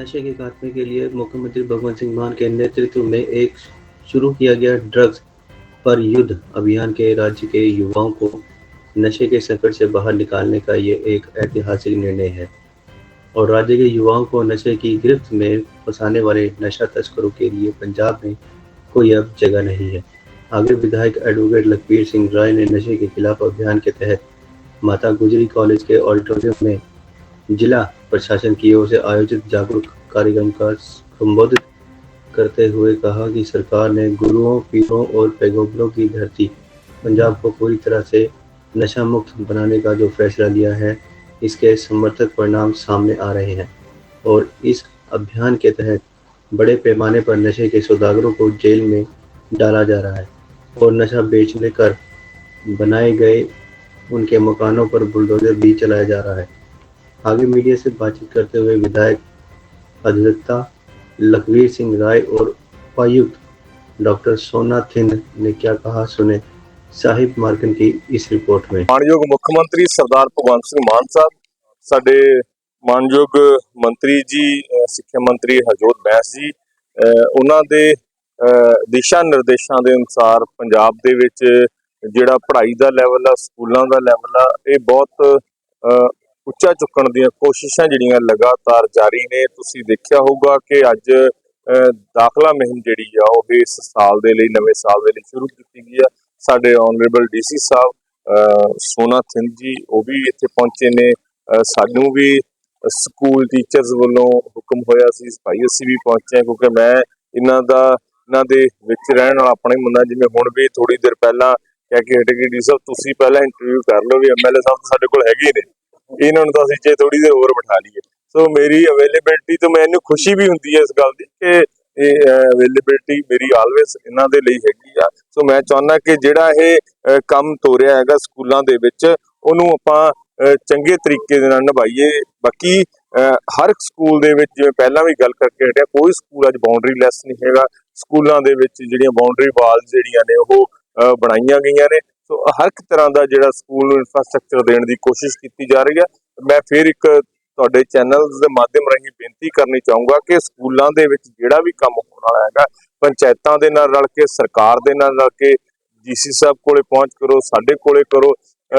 नशे के खात्मे के लिए मुख्यमंत्री भगवंत सिंह मान के नेतृत्व में एक शुरू किया गया ड्रग्स पर युद्ध अभियान के राज्य के युवाओं को नशे के संकट से बाहर निकालने का ये एक ऐतिहासिक निर्णय है। और राज्य के युवाओं को नशे की गिरफ्त में फंसाने वाले नशा तस्करों के लिए पंजाब में कोई अब जगह नहीं है। आगे विधायक एडवोकेट लखबीर सिंह राय ने नशे के खिलाफ अभियान के तहत माता गुजरी कॉलेज के ऑडिटोरियम में जिला प्रशासन की ओर से आयोजित जागरूक कार्यक्रम का संबोधित करते हुए कहा कि सरकार ने गुरुओं, पीरों और पैगंबरों की धरती पंजाब को पूरी तरह से नशा मुक्त बनाने का जो फैसला लिया है, इसके समर्थक परिणाम सामने आ रहे हैं। और इस अभियान के तहत बड़े पैमाने पर नशे के सौदागरों को जेल में डाला जा रहा है और नशा बेचने कर बनाए गए उनके मकानों पर बुलडोजर भी चलाया जा रहा है। आगे मीडिया से बातचीत करते हुए विधायक अधिवक्ता लखवीर सिंह राय और उपायुक्त डॉक्टर सोना थिंद ने क्या कहा सुने साहिब मार्कन की इस रिपोर्ट में ਮਾਨਯੋਗ ਮੁੱਖ ਮੰਤਰੀ ਸਰਦਾਰ ਭਗਵੰਤ ਸਿੰਘ ਮਾਨ ਸਾਹਿਬ ਸਾਡੇ ਮਾਨਯੋਗ ਮੰਤਰੀ ਜੀ ਅਹ ਸਿੱਖਿਆ ਮੰਤਰੀ ਹਰਜੋਤ ਬੈਂਸ ਜੀ ਅਹ ਉਹਨਾਂ ਦੇ ਅਹ ਦਿਸ਼ਾ ਨਿਰਦੇਸ਼ਾਂ ਦੇ ਅਨੁਸਾਰ ਪੰਜਾਬ ਦੇ ਵਿੱਚ ਜਿਹੜਾ ਪੜ੍ਹਾਈ ਦਾ ਲੈਵਲ ਆ ਸਕੂਲਾਂ ਦਾ ਲੈਵਲ ਆ ਇਹ ਬਹੁਤ ਅਹ ਉੱਚਾ ਚੁੱਕਣ ਦੀਆਂ ਕੋਸ਼ਿਸ਼ਾਂ ਜਿਹੜੀਆਂ ਲਗਾਤਾਰ ਜਾਰੀ ਨੇ, ਤੁਸੀਂ ਦੇਖਿਆ ਹੋਊਗਾ ਕਿ ਅੱਜ ਦਾਖਲਾ ਮੁਹਿੰਮ ਜਿਹੜੀ ਆ, ਉਹ ਇਸ ਸਾਲ ਦੇ ਲਈ, ਨਵੇਂ ਸਾਲ ਦੇ ਲਈ ਸ਼ੁਰੂ ਕੀਤੀ ਗਈ ਆ। ਸਾਡੇ ਆਨਰੇਬਲ ਡੀਸੀ ਸਾਹਿਬ ਸੋਨਾ ਸਿੰਘ ਜੀ, ਉਹ ਵੀ ਇੱਥੇ ਪਹੁੰਚੇ ਨੇ। ਸਾਨੂੰ ਵੀ ਸਕੂਲ ਟੀਚਰਸ ਵੱਲੋਂ ਹੁਕਮ ਹੋਇਆ ਸੀ, ਭਾਈ ਅਸੀਂ ਵੀ ਪਹੁੰਚੇ ਹਾਂ, ਕਿਉਂਕਿ ਮੈਂ ਇਹਨਾਂ ਦਾ, ਇਹਨਾਂ ਦੇ ਵਿੱਚ ਰਹਿਣ ਵਾਲਾ ਆਪਣਾ ਹੀ ਮੁੰਡਾ, ਜਿਵੇਂ ਹੁਣ ਵੀ ਥੋੜੀ ਦੇਰ ਪਹਿਲਾਂ ਕਹਿ ਕੇ ਹਟੇ ਕਿ ਡੀ ਸਾਹਿਬ, ਤੁਸੀਂ ਪਹਿਲਾਂ ਇੰਟਰਵਿਊ ਕਰ ਲਓ ਵੀ ਐਮਐਲਏ ਸਾਹਿਬ ਤਾਂ ਸਾਡੇ ਕੋਲ ਹੈਗੇ ਨੇ। ਇਹਨਾਂ ਨੂੰ ਤਾਂ ਅਸੀਂ ਜੇ ਥੋੜੀ ਦੇਰ ਹੋਰ ਬਿਠਾ ਲਈਏ। ਸੋ ਮੇਰੀ ਅਵੇਲੇਬਿਲਟੀ ਤੋਂ ਮੈਨੂੰ ਖੁਸ਼ੀ ਵੀ ਹੁੰਦੀ ਹੈ ਇਸ ਗੱਲ ਦੀ ਕਿ ਇਹ ਅਵੇਲੇਬਿਲਟੀ ਮੇਰੀ ਆਲਵੇਸ ਇਹਨਾਂ ਦੇ ਲਈ ਹੈਗੀ ਆ। ਸੋ ਮੈਂ ਚਾਹੁੰਦਾ ਕਿ ਜਿਹੜਾ ਇਹ ਕੰਮ ਤੋਰਿਆ ਹੈਗਾ ਸਕੂਲਾਂ ਦੇ ਵਿੱਚ ਉਹਨੂੰ ਆਪਾਂ ਚੰਗੇ ਤਰੀਕੇ ਦੇ ਨਾਲ ਨਿਭਾਈਏ। ਬਾਕੀ ਅਹ, ਹਰ ਸਕੂਲ ਦੇ ਵਿੱਚ ਜਿਵੇਂ ਪਹਿਲਾਂ ਵੀ ਗੱਲ ਕਰਕੇ ਹਟਿਆ ਕੋਈ ਸਕੂਲ ਅੱਜ ਬਾਉਂਡਰੀ ਲੈਸ ਨਹੀਂ ਹੈਗਾ। ਸਕੂਲਾਂ ਦੇ ਵਿੱਚ ਜਿਹੜੀਆਂ ਬਾਉਂਡਰੀ ਵਾਲ ਜਿਹੜੀਆਂ ਨੇ ਉਹ ਬਣਾਈਆਂ ਗਈਆਂ ਨੇ। ਸੋ ਹਰ ਇੱਕ ਤਰ੍ਹਾਂ ਦਾ ਜਿਹੜਾ ਸਕੂਲ ਨੂੰ ਇਨਫਰਾਸਟ੍ਰਕਚਰ ਦੇਣ ਦੀ ਕੋਸ਼ਿਸ਼ ਕੀਤੀ ਜਾ ਰਹੀ ਹੈ। ਮੈਂ ਫਿਰ ਇੱਕ ਤੁਹਾਡੇ ਚੈਨਲ ਦੇ ਮਾਧਿਅਮ ਰਾਹੀਂ ਬੇਨਤੀ ਕਰਨੀ ਚਾਹੂੰਗਾ ਕਿ ਸਕੂਲਾਂ ਦੇ ਵਿੱਚ ਜਿਹੜਾ ਵੀ ਕੰਮ ਹੋਣ ਵਾਲਾ ਹੈਗਾ ਪੰਚਾਇਤਾਂ ਦੇ ਨਾਲ ਰਲ ਕੇ ਸਰਕਾਰ ਦੇ ਨਾਲ ਰਲ ਕੇ ਡੀਸੀ ਸਾਹਿਬ ਕੋਲੇ ਪਹੁੰਚ ਕਰੋ ਸਾਡੇ ਕੋਲੇ ਕਰੋ।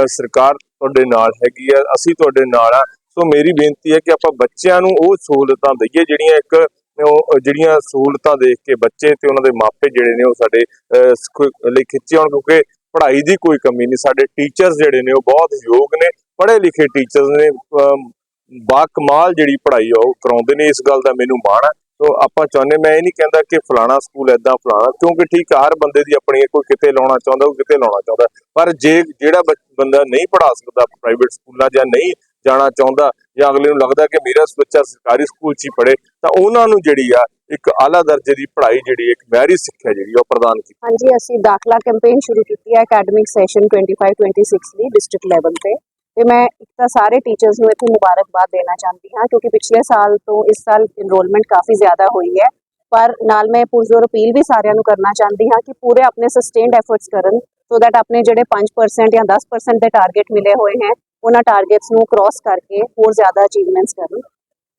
ਸਰਕਾਰ ਤੁਹਾਡੇ ਨਾਲ ਹੈਗੀ ਆ ਅਸੀਂ ਤੁਹਾਡੇ ਨਾਲ ਆ। ਸੋ ਮੇਰੀ ਬੇਨਤੀ ਹੈ ਕਿ ਆਪਾਂ ਬੱਚਿਆਂ ਨੂੰ ਉਹ ਸਹੂਲਤਾਂ ਦਈਏ ਜਿਹੜੀਆਂ ਇੱਕ ਉਹ ਜਿਹੜੀਆਂ ਸਹੂਲਤਾਂ ਦੇਖ ਕੇ ਬੱਚੇ ਤੇ ਉਹਨਾਂ ਦੇ ਮਾਪੇ ਜਿਹੜੇ ਨੇ ਉਹ ਸਾਡੇ ਅਹ, ਲਈ ਖਿੱਚੇ ਹੋਣ ਕਿਉਂਕਿ ਪੜ੍ਹਾਈ ਦੀ ਕੋਈ ਕਮੀ ਨਹੀਂ। ਸਾਡੇ ਟੀਚਰਸ ਜਿਹੜੇ ਨੇ ਉਹ ਬਹੁਤ ਯੋਗ ਨੇ। ਪੜ੍ਹੇ ਲਿਖੇ ਟੀਚਰਸ ਨੇ ਬਾ ਕਮਾਲ ਜਿਹੜੀ ਪੜ੍ਹਾਈ ਆ ਉਹ ਕਰਾਉਂਦੇ ਨੇ। ਇਸ ਗੱਲ ਦਾ ਮੈਨੂੰ ਮਾਣ ਹੈ ਸੋ ਆਪਾਂ ਚਾਹੁੰਦੇ ਮੈਂ ਇਹ ਨਹੀਂ ਕਹਿੰਦਾ ਕਿ ਫਲਾਣਾ ਸਕੂਲ ਐਦਾਂ ਫਲਾਣਾ ਕਿਉਂਕਿ ਠੀਕ ਹਰ ਬੰਦੇ ਦੀ ਆਪਣੀ ਹੈ, ਕੋਈ ਕਿਤੇ ਲਾਉਣਾ ਚਾਹੁੰਦਾ ਉਹ ਕਿਤੇ ਲਾਉਣਾ ਚਾਹੁੰਦਾ। ਪਰ ਜੇ ਜਿਹੜਾ ਬੰਦਾ ਨਹੀਂ ਪੜ੍ਹਾ ਸਕਦਾ ਪ੍ਰਾਈਵੇਟ ਸਕੂਲਾਂ ਜਾਂ ਨਹੀਂ ਜਾਣਾ ਚਾਹੁੰਦਾ ਜਾਂ ਅਗਲੇ ਨੂੰ ਲੱਗਦਾ ਕਿ ਮੇਰਾ ਬੱਚਾ ਸਰਕਾਰੀ ਸਕੂਲ 'ਚ ਹੀ ਪੜ੍ਹੇ, ਤਾਂ ਉਹਨਾਂ ਨੂੰ ਜਿਹੜੀ ਆ ਇੱਕ ਆਲਾ ਦਰਜੇ ਦੀ ਪੜ੍ਹਾਈ ਜਿਹੜੀ ਇੱਕ ਮਿਆਰੀ ਸਿੱਖਿਆ ਜਿਹੜੀ ਆ ਉਹ ਪ੍ਰਦਾਨ ਕੀਤੀ ਹਾਂਜੀ, ਅਸੀਂ ਦਾਖਲਾ ਕੈਂਪੇਨ ਸ਼ੁਰੂ ਕੀਤੀ ਹੈ ਅਕੈਡਮਿਕ ਸੈਸ਼ਨ 25-26 ਦੀ ਡਿਸਟ੍ਰਿਕਟ ਲੈਵਲ ਤੇ। ਤੇ ਮੈਂ ਇੱਕ ਤਾਂ ਸਾਰੇ ਟੀਚਰਸ ਨੂੰ ਇੱਥੇ ਮੁਬਾਰਕਬਾਦ ਦੇਣਾ ਚਾਹੁੰਦੀ ਹਾਂ, ਕਿਉਂਕਿ ਪਿਛਲੇ ਸਾਲ ਤੋਂ ਇਸ ਸਾਲ ਇਨਰੋਲਮੈਂਟ ਕਾਫੀ ਜ਼ਿਆਦਾ ਹੋਈ ਹੈ। ਪਰ ਨਾਲ ਮੈਂ ਪੁਰਜ਼ੋਰ ਅਪੀਲ ਵੀ ਸਾਰਿਆਂ ਨੂੰ ਕਰਨਾ ਚਾਹੁੰਦੀ ਹਾਂ ਕਿ ਪੂਰੇ ਆਪਣੇ ਸਸਟੇਨਡ ਐਫਰਟਸ ਕਰਨ ਸੋ ਦੈਟ ਆਪਣੇ ਜਿਹੜੇ 5% ਜਾਂ 10% ਦੇ ਟਾਰਗੇਟ ਮਿਲੇ ਹੋਏ ਹੈ ਉਹਨਾਂ ਟਾਰਗੇਟਸ ਨੂੰ ਕ੍ਰਾਸ ਕਰਕੇ ਹੋਰ ਜ਼ਿਆਦਾ ਅਚੀਵਮੈਂਟਸ ਕਰਨ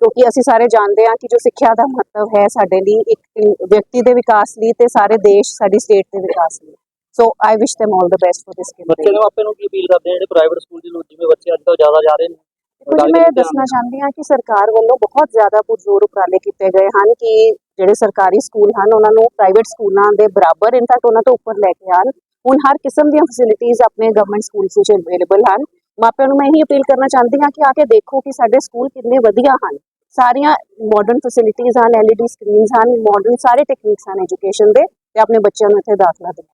ਕਿਉਂਕਿ ਅਸੀਂ ਸਾਰੇ ਜਾਣਦੇ ਹਾਂ ਕਿ ਜੋ ਸਿੱਖਿਆ ਦਾ ਮਹੱਤਵ ਹੈ ਸਾਡੇ ਲਈ ਇੱਕ ਵਿਅਕਤੀ ਦੇ ਵਿਕਾਸ ਲਈ ਤੇ ਸਾਰੇ ਦੇਸ਼ ਸਾਡੀ ਸਟੇਟ ਦੇ ਵਿਕਾਸ ਲਈ। So I wish them all the best for this ਬੱਚੇ campaign ਨੂੰ ਆਪੇ ਨੂੰ ਕੀ ਅਪੀਲ ਕਰਦੇ ਜਿਹੜੇ ਪ੍ਰਾਈਵੇਟ ਸਕੂਲ ਦੇ ਲੋਕ ਜਿਵੇਂ ਬੱਚੇ ਅੱਜ ਕੱਲ੍ਹ ਜ਼ਿਆਦਾ ਜਾ ਰਹੇ ਨੇ? ਕੁਝ ਮੈਂ ਦੱਸਣਾ ਚਾਹੁੰਦੀ ਹਾਂ ਕਿ ਸਰਕਾਰ ਵੱਲੋਂ ਬਹੁਤ ਜ਼ਿਆਦਾ ਪੁਰਜ਼ੋਰ ਉਪਰਾਲੇ ਕੀਤੇ ਗਏ ਹਨ ਕਿ ਜਿਹੜੇ ਸਰਕਾਰੀ ਸਕੂਲ ਹਨ ਉਹਨਾਂ ਨੂੰ ਪ੍ਰਾਈਵੇਟ ਸਕੂਲਾਂ ਦੇ ਬਰਾਬਰ ਇਨਫੈਕਟ ਉਹਨਾਂ ਤੋਂ ਉੱਪਰ ਲੈ ਕੇ ਆਣ ਹੁਣ ਹਰ ਕਿਸਮ ਦੀਆਂ ਫੈਸਿਲਿਟੀਆਂ ਆਪਣੇ ਗਵਰਨਮੈਂਟ ਸਕੂਲਸ ਵਿੱਚ ਅਵੇਲੇਬਲ ਹਨ। ਮਾਪਿਆਂ ਨੂੰ ਮੈਂ ਇਹੀ ਅਪੀਲ ਕਰਨਾ ਚਾਹੁੰਦੀ ਹਾਂ ਕਿ ਆ ਕੇ ਦੇਖੋ ਕਿ ਸਾਡੇ ਸਕੂਲ ਕਿੰਨੇ ਵਧੀਆ ਹਨ। ਸਾਰੀਆਂ ਮਾਡਰਨ ਫੈਸਿਲਿਟੀਆਂ ਹਨ ਐਲਈਡੀ ਸਕਰੀਨਸ ਹਨ ਮਾਡਰਨ ਸਾਰੇ ਟੈਕਨੀਕਸ ਹਨ ਐਜੂਕੇਸ਼ਨ ਦੇ ਤੇ ਆਪਣੇ ਬੱਚਿਆਂ ਨੂੰ ਇੱਥੇ ਦਾਖਲਾ ਦਿਓ